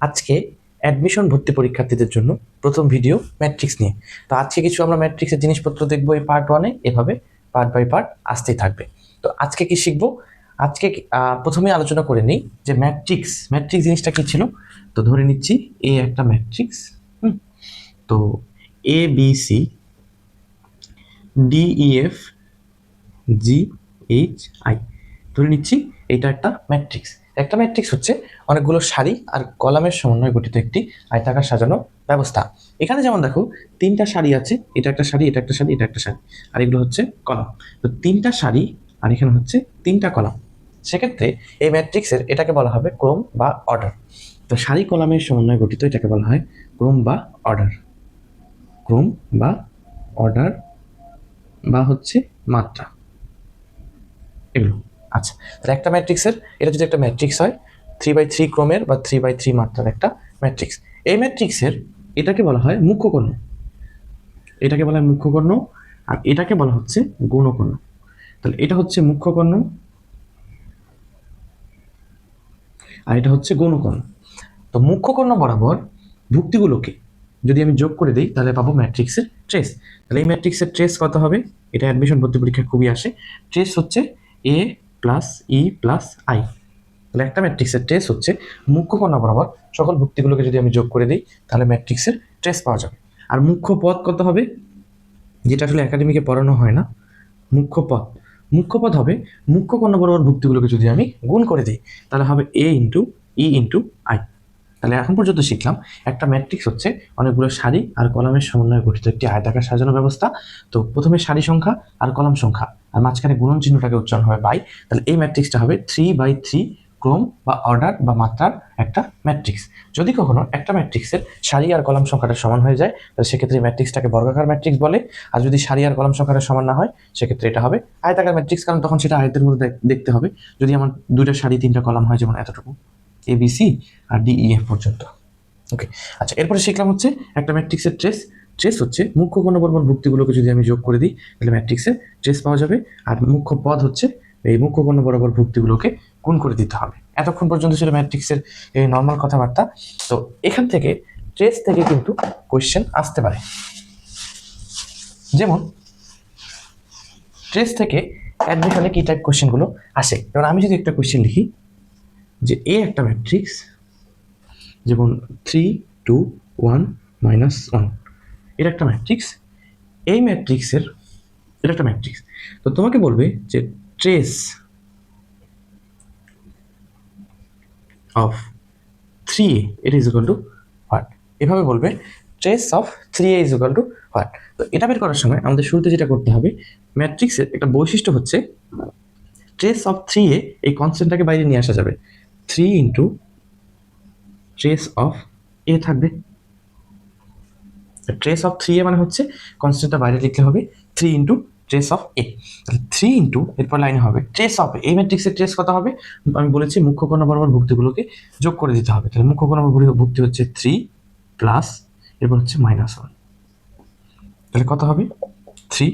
আজকে অ্যাডমিশন ভর্তি পরীক্ষার্থীদের জন্য প্রথম ভিডিও ম্যাট্রিক্স নিয়ে। তো আজকে কিছু আমরা ম্যাট্রিক্সের জিনিসপত্র দেখব এই পার্ট ওয়ানে এভাবে পার্ট বাই পার্ট আসতেই থাকবে। তো আজকে কি শিখব? আজকে প্রথমে আলোচনা করে নিই যে ম্যাট্রিক্স ম্যাট্রিক্স জিনিসটা কি ছিল? তো ধরে নিচ্ছি এ একটা ম্যাট্রিক্স হুম। তো A B C D E F G H I ধরে নিচ্ছি এটা একটা ম্যাট্রিক্স একটা ম্যাট্রিক্স হচ্ছে অনেকগুলো সারি আর কলামের সমন্বয়ে গঠিত একটি আয়তাকার সাজানো ব্যবস্থা। এখানে যেমন দেখো, তিনটা সারি আছে, এটা একটা সারি, এটা একটা সারি, এটা একটা সারি, আর এগুলো হচ্ছে কলাম। তো তিনটা সারি, আর এখানে হচ্ছে তিনটা কলাম। সেক্ষেত্রে এই ম্যাট্রিক্সের এটাকে বলা হবে ক্রম বা অর্ডার তো সারি কলামের সমন্বয়ে গঠিত এটাকে বলা হয় ক্রম বা অর্ডার ক্রম বা অর্ডার বা হচ্ছে মাত্রা। এগুলো। আচ্ছা তাহলে একটা ম্যাট্রিক্সের, এটা যদি একটা ম্যাট্রিক্স হয় থ্রি বাই থ্রি ক্রমের বা থ্রি বাই থ্রি মাত্রার একটা ম্যাট্রিক্স। এই ম্যাট্রিক্সের এটাকে বলা হয় মুখ্যকর্ণ। এটাকে বলা হয় মুখ্যকর্ণ, আর এটাকে বলা হচ্ছে গৌণকর্ণ। তাহলে এটা হচ্ছে মুখ্যকর্ণ, আর এটা হচ্ছে গৌণকর্ণ। তো মুখ্যকর্ণ বরাবর ভুক্তিগুলোকে যদি আমি যোগ করে দিই, তাহলে পাবো ম্যাট্রিক্সের ট্রেস তাহলে এই ম্যাট্রিক্সের ট্রেস কত হবে? এটা অ্যাডমিশন ভর্তি পরীক্ষায় খুবই আসে। ট্রেস হচ্ছে A plus E plus I তাহলে একটা ম্যাট্রিক্সের ট্রেস হচ্ছে মুখ্য কণা বরাবর সকল ভুক্তিগুলোকে যদি আমি যোগ করে দিই, তাহলে ম্যাট্রিক্সের ট্রেস পাওয়া যাবে। আর মুখ্য পদ কত হবে? যেটা আসলে একাডেমিকে পড়ানো হয় না। মুখ্য পদ মুখ্য পদ হবে মুখ্য কণা বরাবর ভুক্তিগুলোকে যদি আমি গুণ করে দিই, তাহলে হবে A into E into I তাহলে এখন পর্যন্ত শিখলাম। একটা ম্যাট্রিক্স হচ্ছে অনেকগুলো সারি আর কলামের সমন্বয়ে গঠিত একটি আয়তাকার সাজানো ব্যবস্থা। তো প্রথমে সারি সংখ্যা আর কলাম সংখ্যা আর মাঝখানে গুণন চিহ্নটাকে উচ্চারণ হবে বাই তাহলে এই ম্যাট্রিক্সটা হবে থ্রি বাই থ্রি ক্রম বা অর্ডার বা মাত্রার একটা ম্যাট্রিক্স যদি কখনো একটা ম্যাট্রিক্সের সারি আর কলাম সংখ্যাটা সমান হয়ে যায়, তাহলে সেক্ষেত্রে ম্যাট্রিক্সটাকে বর্গাকার ম্যাট্রিক্স বলে। আর যদি সারি আর কলাম সংখ্যাটা সমান না হয়, সেক্ষেত্রে এটা হবে আয়তাকার ম্যাট্রিক্স কারণ তখন সেটা আয়তের মধ্যে দেখতে হবে। যদি আমার দুইটা সারি, তিনটা কলাম হয় যেমন এতটুকু। এ বি সি আর ডি ই এফ পর্যন্ত। ওকে আচ্ছা এরপরে শিখলাম হচ্ছে একটা ম্যাট্রিক্সের ট্রেস ট্রেস হচ্ছে মুখ্য কোনো বর্বর ভুক্তিগুলোকে যদি আমি যোগ করে দিই, তাহলে ম্যাট্রিক্সে ট্রেস পাওয়া যাবে। আর মুখ্য পদ হচ্ছে এই মুখ্য কোনো বরাবর ভুক্তিগুলোকে গুণ করে দিতে হবে। এতক্ষণ পর্যন্ত ছিল ম্যাট্রিক্সের এই নর্মাল কথাবার্তা। তো এখান থেকে ট্রেস থেকে কিন্তু কোয়েশ্চেন আসতে পারে। যেমন ট্রেস থেকে অ্যাডমিশনে কি টাইপ কোয়েশ্চেনগুলো আসে? যেমন আমি যদি একটা কোয়েশ্চেন লিখি যে এ একটা ম্যাট্রিক্স যেমন three two one minus one এটা একটা ম্যাট্রিক্স এই ম্যাট্রিক্সের এটা একটা ম্যাট্রিক্স তো তোমাকে বলবে যে trace of three A it is equal to what এভাবে বলবে trace of three A is equal to what তো এটা বের করার সময় আমাদের শুরুতে যেটা করতে হবে ম্যাট্রিক্সের একটা বৈশিষ্ট্য হচ্ছে ট্রেস অফ থ্রি এ এই কনস্ট্যান্টটাকে বাইরে নিয়ে আসা যাবে। Three into trace of A থাকবে। ট্রেস অফ থ্রি এ মানে হচ্ছে কনস্ট্যান্টটা বাইরে লিখলে হবে। Three into trace of A তাহলে থ্রি ইন্টু এরপর লাইনে হবে। ট্রেস অফ এই ম্যাট্রিক্সের ট্রেস কত হবে? আমি বলেছি মুখ্য কোণ বরাবর ভুক্তিগুলোকে যোগ করে দিতে হবে। তাহলে মুখ্য বরাবর ভুক্তি হচ্ছে থ্রি প্লাস এরপর হচ্ছে মাইনাস ওয়ান তাহলে কত হবে? থ্রি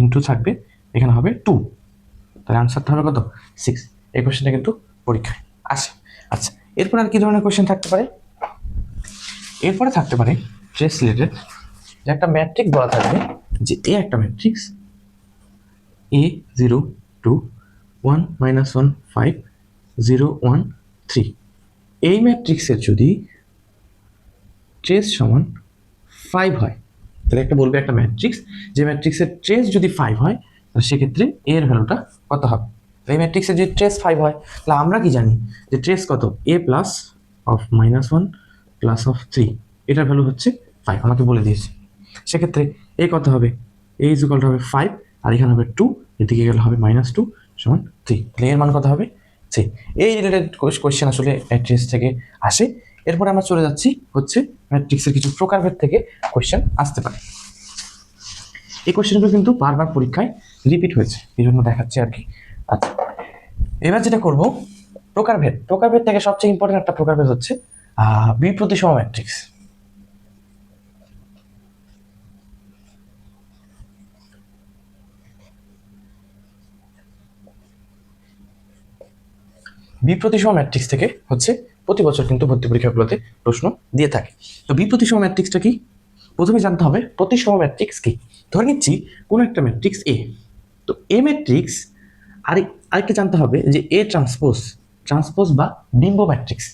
ইন্টু থাকবে। এখানে হবে টু তাহলে আনসারটা হবে কত? সিক্স এই কোশ্চেনটা কিন্তু পরীক্ষায়। আসে। আচ্ছা এরপর আর কি ধরনের কোশ্চেন থাকতে পারে? এরপরে থাকতে পারে ট্রেস রিলেটেড যে একটা ম্যাট্রিক্স বলা থাকবে, যে এ একটা matrix A zero two one minus one five zero one three এই ম্যাট্রিক্সের যদি ট্রেস সমান ফাইভ হয়, তাহলে একটা বলবে একটা ম্যাট্রিক্স যে ম্যাট্রিক্সের ট্রেস যদি ফাইভ হয়, তাহলে সেক্ষেত্রে এর ভ্যালুটা কত হবে? এই ম্যাট্রিক্সের যদি ট্রেস ফাইভ হয়, তাহলে আমরা কি জানি? যে ট্রেস কত? A plus of minus one plus of three এটার ভ্যালু হচ্ছে ফাইভ আমাকে বলে দিয়েছে। সেক্ষেত্রে এ কত হবে? এ ইজ ইকালটা হবে ফাইভ আর এখানে হবে টু এদিকে গেলে হবে মাইনাস টু সমান থ্রি তাহলে এর মান কত হবে? থ্রি এই রিলেটেড কোয়েশ্চেন আসলে ম্যাট্রিক্স থেকে আসে। এরপরে আমরা চলে যাচ্ছি হচ্ছে ম্যাট্রিক্সের কিছু প্রকারভেদ থেকে কোয়েশ্চেন আসতে পারে। এই কোয়েশ্চেনগুলো কিন্তু বারবার পরীক্ষায় রিপিট হয়েছে। এই জন্য দেখাচ্ছি আর কি। আচ্ছা। এবার যেটা করব প্রকারভেদ প্রকারভেদ থেকে সবচেয়ে ইম্পর্টেন্ট একটা প্রকারভেদ হচ্ছে আহ, বিপ্রতিসম ম্যাট্রিক্স বিপ্রতিসম ম্যাট্রিক্স থেকে হচ্ছে প্রতি বছর কিন্তু ভর্তি পরীক্ষাগুলোতে প্রশ্ন দিয়ে থাকে। তো বি প্রতিসম ম্যাট্রিক্সটা কি? প্রথমে জানতে হবে প্রতিসম ম্যাট্রিক্স কি? ধরে নিচ্ছি কোনো একটা ম্যাট্রিক্স এ তো এ ম্যাট্রিক্স আরেক আরেকটা জানতে হবে যে এ ট্রান্সপোজ ট্রান্সপোজ বা বিম্ব ম্যাট্রিক্স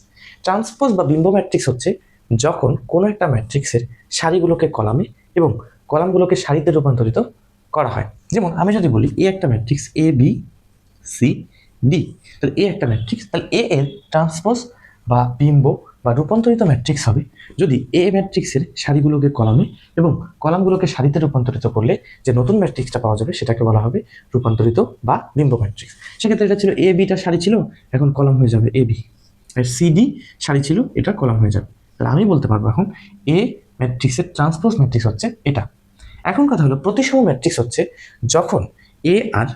ট্রান্সপোজ বা বিম্ব ম্যাট্রিক্স হচ্ছে যখন কোনো একটা ম্যাট্রিক্সের সারিগুলোকে কলামে এবং কলামগুলোকে সারিতে রূপান্তরিত করা হয়। যেমন আমি যদি বলি এ একটা matrix A B C D তাহলে এ একটা ম্যাট্রিক্স তাহলে এ এর ট্রান্সপোজ বা বিম্ব বা রূপান্তরিত ম্যাট্রিক্স হবে যদি এ ম্যাট্রিক্সের সারিগুলোকে কলামে এবং কলামগুলোকে সারিতে রূপান্তরিত করলে যে নতুন ম্যাট্রিক্সটা পাওয়া যাবে সেটাকে বলা হবে রূপান্তরিত বা বিম্ব ম্যাট্রিক্স সেক্ষেত্রে এটা ছিল এ বিটা সারি ছিল, এখন কলাম হয়ে যাবে এ বি আর সি ডি সারি ছিল, এটা কলাম হয়ে যাবে। তাহলে আমি বলতে পারব এখন এ ম্যাট্রিক্সের ট্রান্সপোজ ম্যাট্রিক্স হচ্ছে এটা। এখন কথা হলো প্রতিসম ম্যাট্রিক্স হচ্ছে যখন এ আর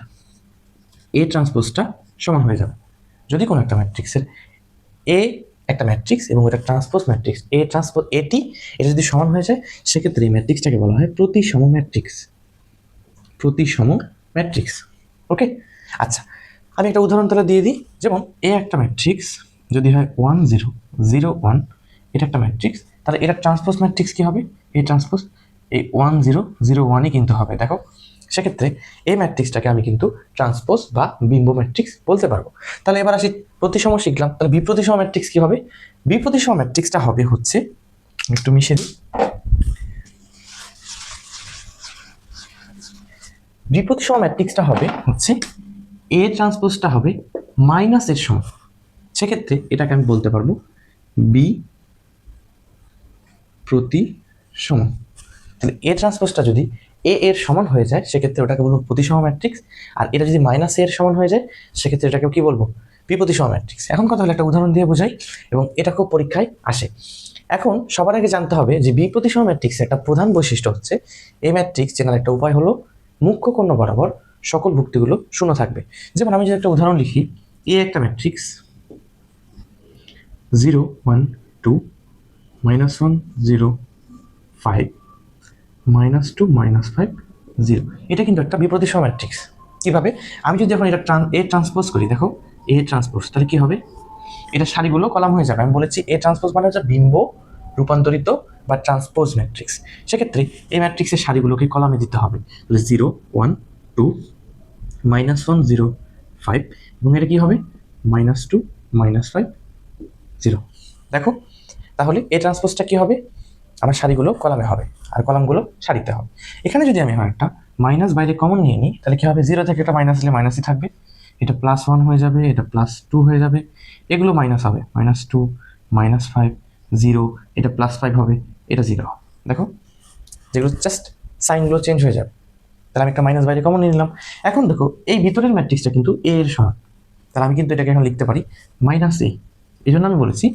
এ ট্রান্সপোজটা সমান হয়ে যাবে। যদি কোনো একটা ম্যাট্রিক্সের এ একটা ম্যাট্রিক্স এবং এটা ট্রান্সপোজ ম্যাট্রিক্স এ ট্রান্সপোজ এটি এটা যদি সমান হয়ে যায়, সেক্ষেত্রে এই ম্যাট্রিক্সটাকে বলা হয় প্রতিসম ম্যাট্রিক্স প্রতিসম ম্যাট্রিক্স ওকে আচ্ছা আমি একটা উদাহরণ তাহলে দিয়ে দিই। যেমন এ একটা ম্যাট্রিক্স যদি হয় ওয়ান জিরো জিরো ওয়ান এটা একটা ম্যাট্রিক্স তাহলে এটা ট্রান্সপোজ ম্যাট্রিক্স কী হবে? এ ট্রান্সপোজ এই ওয়ান জিরো জিরো ওয়ানই কিন্তু হবে। দেখো সেক্ষেত্রে এই ম্যাট্রিক্সটাকে আমি কিন্তু ট্রান্সপোজ বা বিম্ব ম্যাট্রিক্স বলতে পারব। তাহলে এবার আসি প্রতিসম শিখলাম। তাহলে বিপ্রতিসম ম্যাট্রিক্স কী হবে? বিপ্রতিসম ম্যাট্রিক্সটা হবে হচ্ছে, একটু মিশে দিই। বিপ্রতিসম ম্যাট্রিক্সটা হবে হচ্ছে এ ট্রান্সপোজটা হবে মাইনাস এর সমান। সেক্ষেত্রে এটাকে আমি বলতে পারব বি প্রতি সমান তাহলে এ ট্রান্সপোজটা যদি এ এর সমান হয়ে যায়, সেক্ষেত্রে ওটাকে বলব প্রতিসম ম্যাট্রিক্স আর এটা যদি মাইনাস এর সমান হয়ে যায়, সেক্ষেত্রে এটাকে কি বলব? বিপ্রতিসম ম্যাট্রিক্স এখন কথা হলো একটা উদাহরণ দিয়ে বোঝাই, এবং এটা খুব পরীক্ষায় আসে। এখন সবার আগে জানতে হবে যে বিপ্রতিসম ম্যাট্রিক্সের একটা প্রধান বৈশিষ্ট্য হচ্ছে, এই ম্যাট্রিক্স চেনার একটা উপায় হলো মুখ্য কর্ণ বরাবর সকল ভুক্তিগুলো শূন্য থাকবে। যেমন আমি যদি একটা উদাহরণ লিখি, এ একটা matrix zero one two minus one zero five minus two minus five zero এটা কিন্তু একটা বিপ্রতিসম ম্যাট্রিক্স কীভাবে? আমি যদি এখন এটা ট্রান এ ট্রান্সপোজ করি, দেখো এ ট্রান্সপোজ তাহলে কী হবে? এটা সারিগুলো কলাম হয়ে যাবে। আমি বলেছি এ ট্রান্সপোজ মানে হচ্ছে বিম্ব রূপান্তরিত বা ট্রান্সপোজ ম্যাট্রিক্স সেক্ষেত্রে এই ম্যাট্রিক্সের সারিগুলোকে কলামে দিতে হবে। তাহলে zero one two minus one zero five এবং এটা কী হবে? Minus two minus five zero দেখো, তাহলে এ ট্রান্সপোজটা কী হবে? আমার সারিগুলো কলামে হবে, আর কলামগুলো সারিতে হবে। এখানে যদি আমি আমার একটা মাইনাস বাইরে কমন নিয়ে নিই, তাহলে কী হবে? জিরো থেকে এটা মাইনাস হলে মাইনাসই থাকবে। এটা প্লাস ওয়ান হয়ে যাবে, এটা প্লাস টু হয়ে যাবে। এগুলো মাইনাস হবে। Minus two minus five zero এটা প্লাস ফাইভ হবে, এটা জিরো দেখো, যেগুলো জাস্ট সাইনগুলো চেঞ্জ হয়ে যাবে। তাহলে আমি একটা মাইনাস বাইরে কমন নিয়ে নিলাম। এখন দেখো, এই ভিতরের ম্যাট্রিক্সটা কিন্তু এ এর সমান। তাহলে আমি কিন্তু এটাকে এখন লিখতে পারি মাইনাস এ এই জন্য আমি বলেছি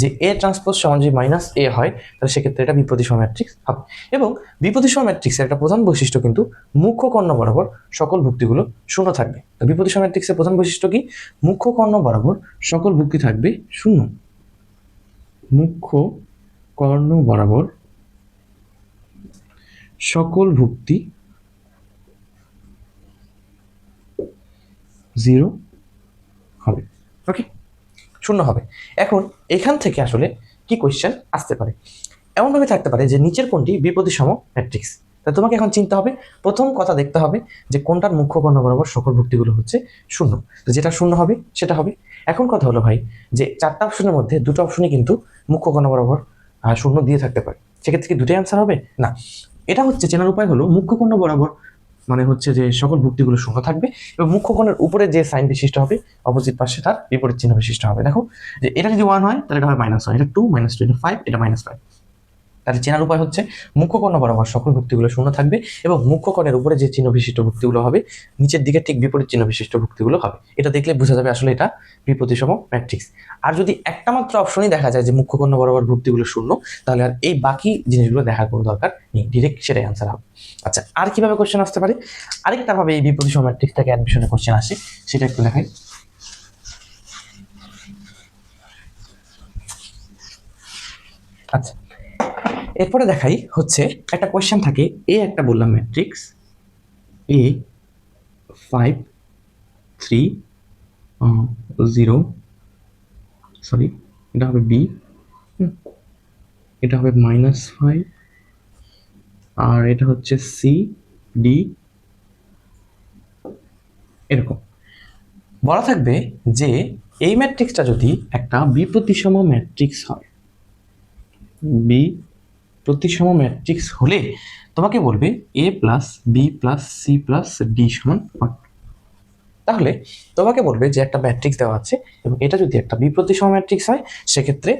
যে এ ট্রান্সপোজ সমান যদি মাইনাস এ হয়, তাহলে সেক্ষেত্রে এটা বিপ্রতিসম ম্যাট্রিক্স হবে। এবং বিপ্রতিসম ম্যাট্রিক্সের একটা প্রধান বৈশিষ্ট্য কিন্তু মুখ্য কর্ণ বরাবর সকল ভুক্তিগুলো শূন্য থাকবে। বিপ্রতিসম ম্যাট্রিক্সের প্রধান বৈশিষ্ট্য কি? মুখ্য কর্ণ বরাবর সকল ভুক্তি থাকবে শূন্য। মুখ্য কর্ণ বরাবর সকল ভুক্তি জিরো হবে। ওকে শূন্য হবে। এখন এখান থেকে আসলে কি কোয়েশ্চেন আসতে পারে? এমনভাবে থাকতে পারে যে নিচের কোনটি বিপদীসম ম্যাট্রিক্স তা তোমাকে এখন চিনতে হবে। প্রথম কথা দেখতে হবে যে কোনটার মুখ্য কর্ণ বরাবর সকল ভুক্তিগুলো হচ্ছে শূন্য। তো যেটা শূন্য হবে, সেটা হবে। এখন কথা হলো ভাই যে চারটা অপশনের মধ্যে দুটো অপশনই কিন্তু মুখ্য কর্ণ বরাবর শূন্য দিয়ে থাকতে পারে। সেক্ষেত্রে কি দুটোই অ্যান্সার হবে? না। এটা হচ্ছে চেনার উপায় হলো মুখ্য কর্ণ বরাবর মানে হচ্ছে যে সকল ভুক্তিগুলো শূন্য থাকবে এবং মুখ্য কোণের উপরে যে সাইন বিশিষ্ট হবে অপোজিট পাশে তার বিপরীত চিহ্ন বিশিষ্ট হবে। দেখো যে এটা যদি ওয়ান হয়, তাহলে এটা হবে মাইনাস ওয়ান এটা টু মাইনাস টু এটা ফাইভ এটা মাইনাস ফাইভ তাহলে চেনার উপায় হচ্ছে মুখ্য কর্ণ বরাবর সকল ভুক্তিগুলো শূন্য থাকবে এবং মুখ্য কর্ণের উপরে যে চিহ্ন বিশিষ্ট ভুক্তিগুলো হবে, নিচের দিকে ঠিক বিপরীত চিহ্ন বিশিষ্ট ভুক্তিগুলো হবে। এটা দেখলে বোঝা যাবে আসলে এটা বিপ্রতিসম ম্যাট্রিক্স। আর যদি একটা মাত্র অপশনই দেখা যায় যে মুখ্য কর্ণ বরাবর ভুক্তিগুলো শূন্য, তাহলে আর এই বাকি জিনিসগুলো দেখার কোনো দরকার নেই। ডিরেক্ট সেটাই অ্যান্সার হবে। আচ্ছা আর কীভাবে কোশ্চেন আসতে পারে? আরেকটা ভাবে এই বিপ্রতিসম ম্যাট্রিক্স থেকে অ্যাডমিশনে কোশ্চেন আসে, সেটা একটু দেখাই। আচ্ছা এরপরে দেখাই হচ্ছে একটা কোয়েশ্চেন থাকে এ একটা বললাম matrix A five three zero sorry এটা হবে বি এটা হবে মাইনাস ফাইভ আর এটা হচ্ছে সি ডি এরকম। বলা থাকবে যে এই ম্যাট্রিক্সটা যদি একটা বিপ্রতিসম ম্যাট্রিক্স হয় বি প্রতিসম ম্যাট্রিক্স হলে তোমাকে বলবে A plus B plus C plus D সমান তাহলে তোমাকে বলবে যে একটা ম্যাট্রিক্স দেওয়া আছে এবং এটা যদি একটা বিপ্রতিসম ম্যাট্রিক্স হয়, সেক্ষেত্রে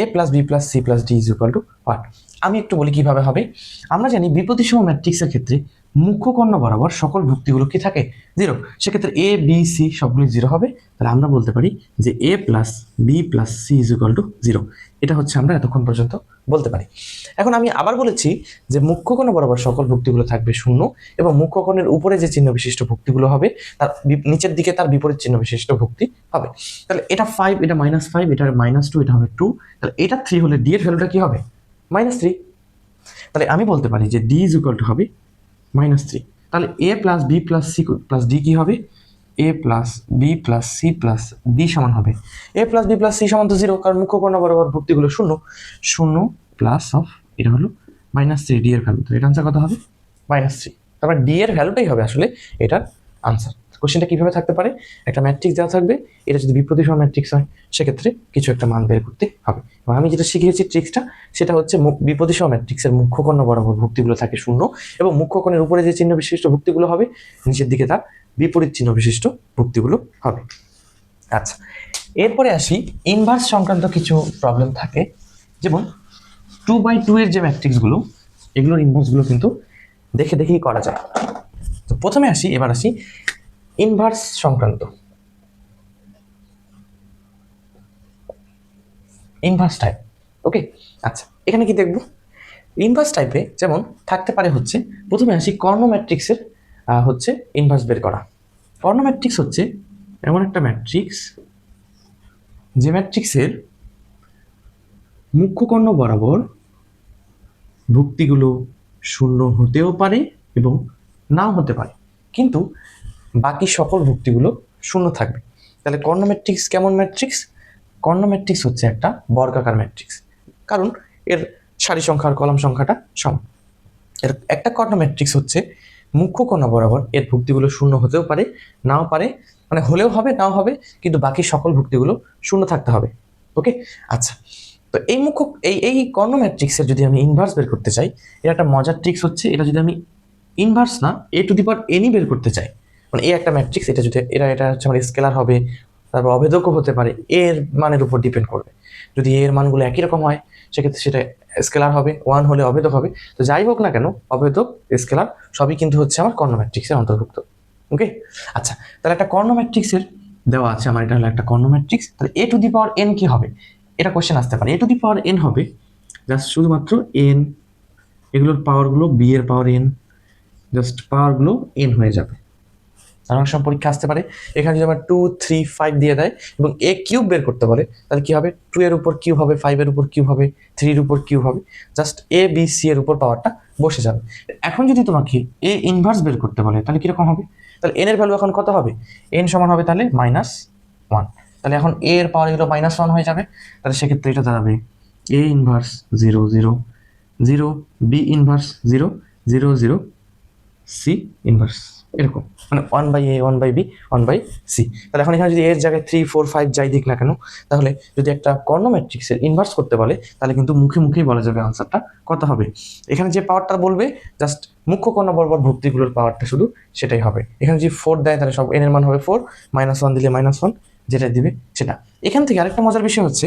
A plus B plus C plus D is equal to one আমি একটু বলি কীভাবে হবে। আমরা জানি বিপ্রতিসম ম্যাট্রিক্সের ক্ষেত্রে মুখ্য কর্ণ বরাবর সকল ভুক্তিগুলো কি থাকে? জিরো সেক্ষেত্রে এ বি সি সবগুলো জিরো হবে। তাহলে আমরা বলতে পারি যে A plus B plus C is equal to zero এটা হচ্ছে আমরা এতক্ষণ পর্যন্ত বলতে পারি। এখন আমি আবার বলেছি যে মুখ্য কোণ বরাবর সকল ভুক্তিগুলো থাকবে শূন্য এবং মুখ্য কোণের উপরে যে চিহ্ন বিশিষ্ট ভুক্তিগুলো হবে, তার নিচের দিকে তার বিপরীত চিহ্ন বিশিষ্ট ভুক্তি হবে। তাহলে এটা ফাইভ এটা মাইনাস ফাইভ এটা মাইনাস টু এটা হবে টু তাহলে এটা থ্রি হলে ডি এর ভ্যালুটা কি হবে? মাইনাস থ্রি তাহলে আমি বলতে পারি যে ডি ইজ ইকুয়াল টু হবে মাইনাস থ্রি। তাহলে A plus B plus C plus D কি হবে? A plus B plus C plus D সমান হবে। A plus B plus C সমান তো জিরো, কারণ মুখ্যকর্ণ বরাবর ভুক্তিগুলো শূন্য। শূন্য প্লাস অফ, এটা হলো মাইনাস থ্রি, ডি এর ভ্যালু তো এটা আনসার কত হবে? Minus three. তারপর ডি এর ভ্যালুটাই হবে আসলে এটার আনসার কোশ্চেনটা কীভাবে থাকতে পারে? একটা ম্যাট্রিক্স দেওয়া থাকবে, এটা যদি বিপ্রতিসম ম্যাট্রিক্স হয়, সেক্ষেত্রে কিছু একটা মান বের করতে হবে। এবং আমি যেটা শিখিয়েছি ট্রিক্সটা সেটা হচ্ছে মু- বিপদীসম ম্যাট্রিক্সের মুখ্য কর্ণ বরাবর ভুক্তিগুলো থাকে শূন্য এবং মুখ্য কর্ণের উপরে যে চিহ্ন বিশিষ্ট ভুক্তিগুলো হবে, নিচের দিকে তার বিপরীত চিহ্ন বিশিষ্ট ভুক্তিগুলো হবে। আচ্ছা এরপরে আসি ইনভার্স সংক্রান্ত কিছু প্রবলেম থাকে। যেমন টু বাই টু এর যে ম্যাট্রিক্সগুলো এগুলোর ইনভার্সগুলো কিন্তু দেখে দেখেই করা যায়। তো প্রথমে আসি, এবার আসি ইনভার্স সংক্রান্ত। ইনভার্স টাইপ ওকে আচ্ছা এখানে কি দেখব? ইনভার্স টাইপে যেমন থাকতে পারে হচ্ছে, প্রথমে আসি কর্ণ ম্যাট্রিক্সের হচ্ছে ইনভার্স বের করা। কর্ণ ম্যাট্রিক্স হচ্ছে এমন একটা ম্যাট্রিক্স, যে ম্যাট্রিক্সের মুখ্য কর্ণ বরাবর ভুক্তিগুলো শূন্য হতেও পারে এবং নাও হতে পারে। কিন্তু বাকি সকল ভুক্তিগুলো শূন্য থাকবে। তাহলে কর্ণ ম্যাট্রিক্স কেমন ম্যাট্রিক্স? কর্ণ ম্যাট্রিক্স হচ্ছে একটা বর্গাকার ম্যাট্রিক্স। কারণ এর সারি সংখ্যা আর কলাম সংখ্যাটা সম এর একটা কর্ণ ম্যাট্রিক্স হচ্ছে মুখ্য কণা বরাবর এর ভুক্তিগুলো শূন্য হতেও পারে, নাও পারে মানে হলেও হবে, নাও হবে, কিন্তু বাকি সকল ভুক্তিগুলো শূন্য থাকতে হবে। ওকে? আচ্ছা তো এই মুখ্য, এই এই কর্ণ ম্যাট্রিক্সের যদি আমি ইনভার্স বের করতে চাই এটা একটা মজার ট্রিক্স হচ্ছে, এটা যদি আমি ইনভার্স না এ টু দি পাওয়ার এনই বের করতে চাই মানে এই একটা ম্যাট্রিক্স এটা যদি এরা এটা হচ্ছে আমার স্কেলার হবে, তারপর অভেদকও হতে পারে এর মানের উপর ডিপেন্ড করবে। যদি এর মানগুলো একই রকম হয়, সেক্ষেত্রে সেটা স্কেলার হবে ওয়ান হলে অভেদক হবে। তো যাই হোক না কেন, অভেদক স্কেলার সবই কিন্তু হচ্ছে আমার কর্ণ ম্যাট্রিক্সের অন্তর্ভুক্ত। ওকে আচ্ছা তাহলে একটা কর্ণ ম্যাট্রিক্সের দেওয়া আছে, আমার এটা হলো একটা কর্ণ ম্যাট্রিক্স তাহলে এ টু দি পাওয়ার এন কি হবে? এটা কোয়েশ্চেন আসতে পারে। A to the power N হবে জাস্ট শুধুমাত্র এন এগুলোর পাওয়ারগুলো বি এর পাওয়ার এন জাস্ট পাওয়ারগুলো এন হয়ে যাবে। অনেক পরীক্ষা আসতে পারে। এখানে যদি আমার টু থ্রি ফাইভ দিয়ে দেয় এবং এ কিউব বের করতে বলে, তাহলে কি হবে? টু এর উপর কিউব হবে ফাইভের উপর কিউব হবে থ্রির উপর কিউব হবে। জাস্ট এ বি সি এর উপর পাওয়ারটা বসে যাবে। এখন যদি তোমাকে এ ইনভার্স বের করতে বলে, তাহলে কীরকম হবে? তাহলে এন এর ভ্যালু এখন কত হবে? এন সমান হবে তাহলে মাইনাস ওয়ান তাহলে এখন এ এর পাওয়ার এগুলো মাইনাস ওয়ান হয়ে যাবে। তাহলে সেক্ষেত্রে এটা দাঁড়াবে A inverse zero zero zero B inverse zero zero zero C inverse এরকম। মানে one by A one by B one by C তাহলে এখন এখানে যদি এর জায়গায় থ্রি ফোর ফাইভ যাই দিক না কেন, তাহলে যদি একটা কর্ণ ম্যাট্রিক্সের ইনভার্স করতে বলে, তাহলে কিন্তু মুখে মুখেই বলা যাবে আনসারটা কত হবে? এখানে যে পাওয়ারটা বলবে জাস্ট মুখ্য কর্ণ বরাবর ভক্তিগুলোর পাওয়ারটা শুধু সেটাই হবে। এখানে যদি ফোর দেয়, তাহলে সব এন এর মান হবে ফোর মাইনাস ওয়ান দিলে মাইনাস ওয়ান যেটা দিবে সেটা। এখান থেকে আরেকটা মজার বিষয় হচ্ছে,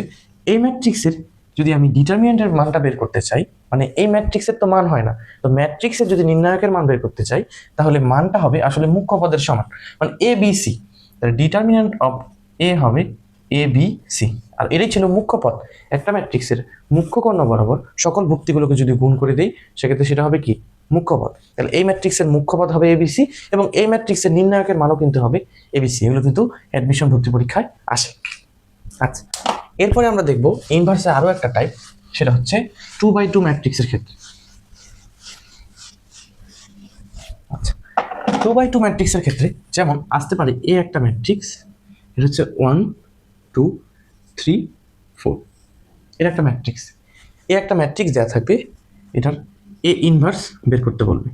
এই ম্যাট্রিক্সের যদি আমি ডিটারমিনেন্টের মানটা বের করতে চাই মানে এই ম্যাট্রিক্সের তো মান হয় না, তো ম্যাট্রিক্সের যদি নির্ণায়কের মান বের করতে চাই, তাহলে মানটা হবে আসলে মুখ্য পদের সমান। মানে এ বি সি তাহলে ডিটারমিনেন্ট অফ এ হবে এ বি সি আর এটাই ছিল মুখ্য পদ। একটা ম্যাট্রিক্সের মুখ্য কর্ণ বরাবর সকল ভুক্তিগুলোকে যদি গুণ করে দেই, সেক্ষেত্রে সেটা হবে কি? মুখ্য পদ। তাহলে এই ম্যাট্রিক্সের মুখ্য পদ হবে এবিসি এবং এই ম্যাট্রিক্সের নির্ণায়কের মানও কিন্তু হবে এবিসি এগুলো কিন্তু অ্যাডমিশন ভর্তি পরীক্ষায় আসে। আচ্ছা। এরপরে আমরা দেখব ইনভার্সের আরও একটা টাইপ সেটা হচ্ছে টু বাই টু ম্যাট্রিক্সের ক্ষেত্রে। আচ্ছা টু বাই টু ম্যাট্রিক্সের ক্ষেত্রে যেমন আসতে পারে এ একটা ম্যাট্রিক্স এটা হচ্ছে ওয়ান টু থ্রি ফোর এর একটা ম্যাট্রিক্স এ একটা ম্যাট্রিক্স দেওয়া থাকবে, এটার এ ইনভার্স বের করতে বলবে।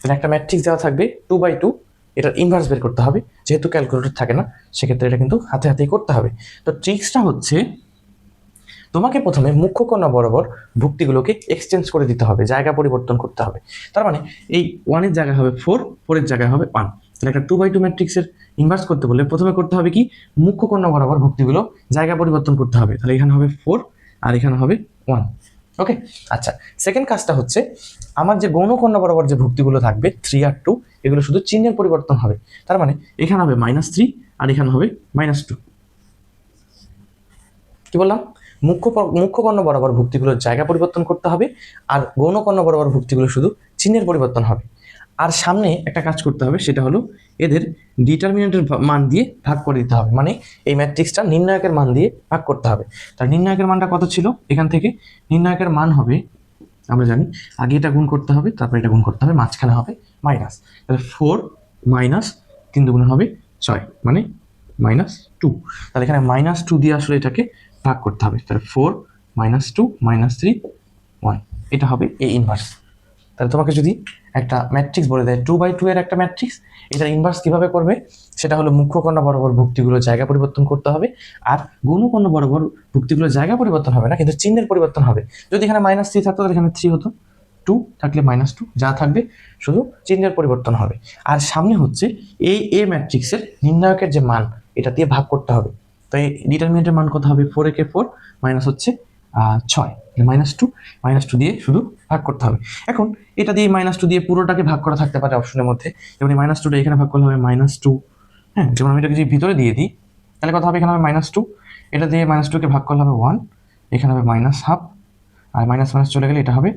তাহলে একটা ম্যাট্রিক্স দেওয়া থাকবে টু বাই টু এটার ইনভার্স বের করতে হবে, যেহেতু ক্যালকুলেটর থাকে না, সেক্ষেত্রে এটা কিন্তু হাতে হাতেই করতে হবে। তো ট্রিক্সটা হচ্ছে, তোমাকে প্রথমে মুখ্য কণা বরাবর ভুক্তিগুলোকে এক্সচেঞ্জ করে দিতে হবে, জায়গা পরিবর্তন করতে হবে। তার মানে এই ওয়ানের জায়গায় হবে ফোর ফোরের জায়গায় হবে ওয়ান তাহলে একটা টু বাই টু ম্যাট্রিক্সের ইনভার্স করতে বললে প্রথমে করতে হবে কি? মুখ্য কণা বরাবর ভুক্তিগুলো জায়গা পরিবর্তন করতে হবে। তাহলে এখানে হবে ফোর আর এখানে হবে ওয়ান ওকে আচ্ছা সেকেন্ড কাজটা হচ্ছে, আমার যে গৌণ কন্যা বরাবর যে ভুক্তিগুলো থাকবে থ্রি আর টু এগুলো শুধু চিহ্নের পরিবর্তন হবে। তার মানে এখানে হবে মাইনাস থ্রি আর এখানে হবে মাইনাস টু কি বললাম? মুখ্য মুখ্যকর্ণ মুখ্য কর্ণ বরাবর ভুক্তিগুলোর জায়গা পরিবর্তন করতে হবে, আর গৌণকর্ণ বরাবর ভুক্তিগুলো শুধু চিহ্নের পরিবর্তন হবে। আর সামনে একটা কাজ করতে হবে, সেটা হলো এদের ডিটারমিনেন্টের মান দিয়ে ভাগ করে দিতে হবে। মানে এই ম্যাট্রিক্সটা নির্ণায়কের মান দিয়ে ভাগ করতে হবে। তার নির্ণায়কের মানটা কত ছিল? এখান থেকে নির্ণায়কের মান হবে, আমরা জানি, আগে এটা গুণ করতে হবে, তারপর এটা গুণ করতে হবে, মাঝখানে হবে মাইনাস তাহলে ফোর মাইনাস তিন দুগুণে হবে ছয় মানে মাইনাস টু তাহলে এখানে মাইনাস টু দিয়ে আসলে এটাকে ভাগ করতে হবে। তাহলে four minus two minus three one এটা হবে এ ইনভার্স তাহলে তোমাকে যদি একটা ম্যাট্রিক্স বলে দেয় টু বাই টু এর একটা ম্যাট্রিক্স এটার ইনভার্স কীভাবে করবে? সেটা হলো মুখ্য কর্ণ বরাবর ভুক্তিগুলো জায়গা পরিবর্তন করতে হবে, আর গৌণকর্ণ বরাবর ভুক্তিগুলো জায়গা পরিবর্তন হবে না, কিন্তু চিহ্নের পরিবর্তন হবে। যদি এখানে মাইনাস থ্রি থাকতো, তাহলে এখানে থ্রি হতো। টু থাকলে মাইনাস টু যা থাকবে শুধু চিহ্নের পরিবর্তন হবে। আর সামনে হচ্ছে এই এ ম্যাট্রিক্সের নির্ণায়কের যে মান, এটা দিয়ে ভাগ করতে হবে। তো এই ডিটারমিনেন্টের মান কত হবে? ফোর একে ফোর মাইনাস হচ্ছে ছয়। মাইনাস টু মাইনাস টু দিয়ে শুধু ভাগ করতে হবে। এখন এটা দিয়ে মাইনাস টু দিয়ে পুরোটাকে ভাগ করা থাকতে পারে অপশনের মধ্যে। যেমন মাইনাস টুটা এখানে ভাগ করলে হবে মাইনাস টু হ্যাঁ যেমন আমি এটাকে যদি ভিতরে দিয়ে দিই, তাহলে কথা হবে এখানে হবে মাইনাস টু এটা দিয়ে মাইনাস টুকে ভাগ করলে হবে ওয়ান এখানে হবে মাইনাস হাফ আর মাইনাস মাইনাস চলে গেলে এটা হবে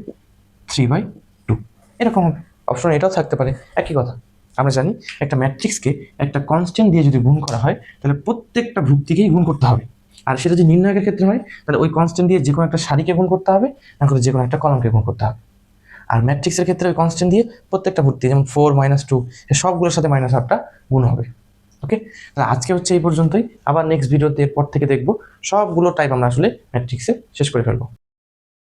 থ্রি বাই টু এরকম হবে অপশন এটাও থাকতে পারে। একই কথা, আমরা জানি একটা ম্যাট্রিক্সকে একটা কনস্ট্যান্ট দিয়ে যদি গুণ করা হয়, তাহলে প্রত্যেকটা ভুক্তিকেই গুণ করতে হবে। আর সেটা যদি নির্ণায়কের ক্ষেত্রে হয়, তাহলে ওই কনস্ট্যান্ট দিয়ে যে কোনো একটা সারিকে গুণ করতে হবে, না করে যে কোনো একটা কলমকে গুণ করতে হবে। আর ম্যাট্রিক্সের ক্ষেত্রে ওই কনস্ট্যান্ট দিয়ে প্রত্যেকটা ভর্তি, যেমন ফোর মাইনাস টু সবগুলোর সাথে মাইনাস হাফটা গুণ হবে। ওকে তাহলে আজকে হচ্ছে এই পর্যন্তই। আবার নেক্সট ভিডিওতে এরপর থেকে দেখব, সবগুলো টাইপ আমরা আসলে ম্যাট্রিক্সে শেষ করে ফেলব।